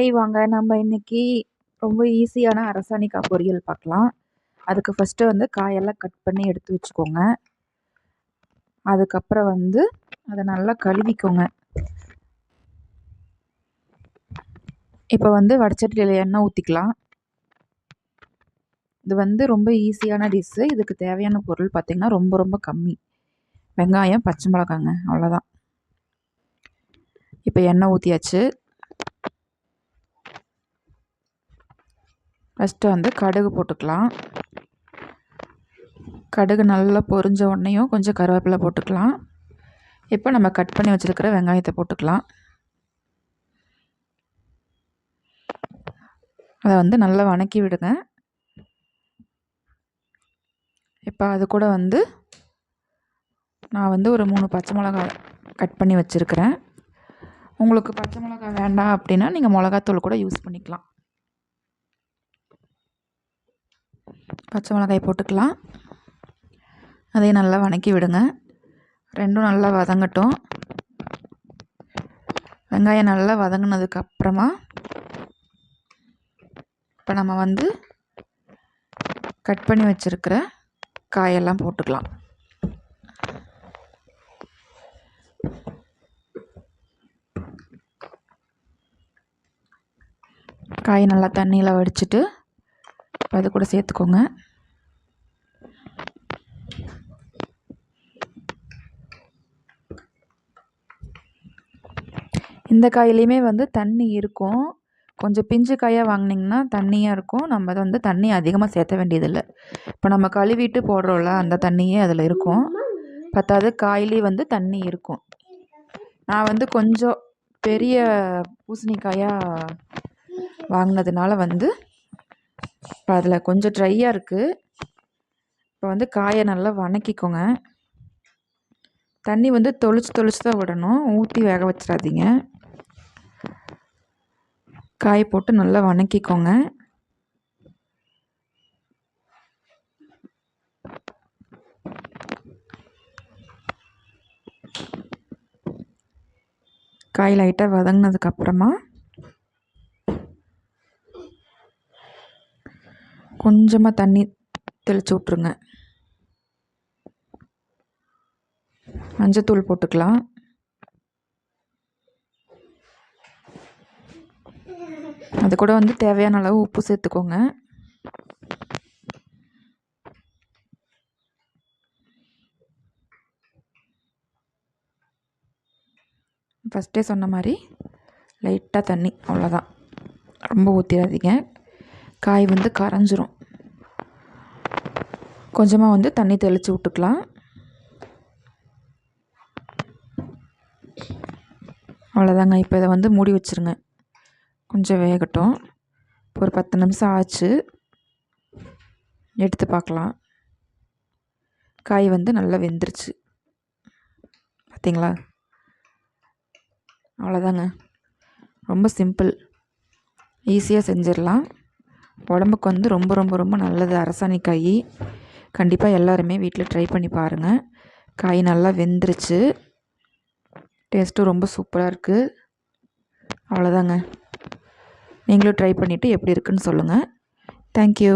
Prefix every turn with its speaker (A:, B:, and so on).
A: Hi வாங்க நம்ம இன்றைக்கி ரொம்ப ஈஸியான அரசாணிக்காய் பொரியல் பார்க்கலாம் அதுக்கு ஃபஸ்ட்டு வந்து காயெல்லாம் கட் பண்ணி எடுத்து வச்சுக்கோங்க. அதுக்கப்புறம் வந்து அதை நல்லா கழுவிக்கோங்க. இப்போ வந்து வடச்சட்டியில் எண்ணெய் ஊற்றிக்கலாம் இது வந்து ரொம்ப ஈஸியான டிஷ்ஷு இதுக்கு தேவையான பொருள் பார்த்திங்கன்னா ரொம்ப ரொம்ப கம்மி. வெங்காயம் பச்சை மிளகாங்க அவ்வளோதான் இப்போ எண்ணெய் ஊற்றியாச்சு ஃபஸ்ட்டு வந்து கடுகு போட்டுக்கலாம். கடுகு நல்லா பொரிஞ்ச உடனேயும் கொஞ்சம் கருவேப்பிலை போட்டுக்கலாம். இப்போ நம்ம கட் பண்ணி வச்சுருக்கிற வெங்காயத்தை போட்டுக்கலாம். அதை வந்து நல்லா வணக்கி விடுங்க. இப்போ அது கூட வந்து நான் வந்து ஒரு மூணு பச்சை மிளகா கட் பண்ணி வச்சுருக்கிறேன். உங்களுக்கு பச்சை மிளகா வேண்டாம் அப்படின்னா நீங்கள் மிளகாத்தூள் கூட யூஸ் பண்ணிக்கலாம். பச்சை மிளகாய் போட்டுக்கலாம். அதையும் நல்லா வணக்கி விடுங்க. ரெண்டும் நல்லா வதங்கட்டும். வெங்காயம் நல்லா வதங்கினதுக்கு அப்புறமா இப்போ நம்ம வந்து கட் பண்ணி வச்சுருக்கிற காயெல்லாம் போட்டுக்கலாம். காய் நல்லா தண்ணியில் வடிச்சிட்டு அது கூட சேர்த்துக்கோங்க. இந்த காயிலையுமே வந்து தண்ணி இருக்கும். கொஞ்சம் பிஞ்சு காயாக வாங்கினீங்கன்னா தண்ணியாக இருக்கும். நம்ம அதை வந்து தண்ணி அதிகமாக சேர்த்த வேண்டியதில்லை. இப்போ நம்ம கழுவிட்டு போடுறோம்ல அந்த தண்ணியே அதில் இருக்கும். பத்தாவது காயிலே வந்து தண்ணி இருக்கும். நான் வந்து கொஞ்சம் பெரிய பூசணிக்காயாக வாங்கினதுனால வந்து இப்போ அதில் கொஞ்சம் ட்ரையாக இருக்குது இப்போ வந்து காயை நல்லா வணக்கிக்கோங்க. தண்ணி வந்து தொளிச்சு தொளிச்சு தான் விடணும். ஊற்றி வேக வச்சிடாதீங்க. காய் போட்டு நல்லா வணக்கிக்கோங்க. காய் லைட்டாக வதங்கினதுக்கப்புறமா கொஞ்சமாக தண்ணி தெளித்து விட்ருங்க மஞ்சத்தூள் போட்டுக்கலாம். அது கூட வந்து தேவையான அளவு உப்பு சேர்த்துக்கோங்க. ஃபஸ்ட்டே சொன்ன மாதிரி லைட்டாக தண்ணி அவ்வளோதான் ரொம்ப ஊற்றிடாதீங்க காய் வந்து கரைஞ்சிரும். கொஞ்சமாக வந்து தண்ணி தெளித்து விட்டுக்கலாம். அவ்வளோதாங்க இப்போ இதை வந்து மூடி வச்சுருங்க. கொஞ்சம் வேகட்டும். ஒரு பத்து நிமிஷம் ஆச்சு. எடுத்து பார்க்கலாம். காய் வந்து நல்லா வெந்துருச்சு. பார்த்தீங்களா அவ்வளோதாங்க ரொம்ப சிம்பிள். ஈஸியாக செஞ்சிடலாம். உடம்புக்கு வந்து ரொம்ப ரொம்ப ரொம்ப நல்லது. அரசாணிக்காய். கண்டிப்பாக எல்லாருமே வீட்டில் ட்ரை பண்ணி பாருங்கள் காய் நல்லா வெந்துருச்சு. டேஸ்ட்டும் ரொம்ப சூப்பராக இருக்குது அவ்வளோதாங்க நீங்களும் ட்ரை பண்ணிவிட்டு எப்படி இருக்குன்னு சொல்லுங்கள் தேங்க்யூ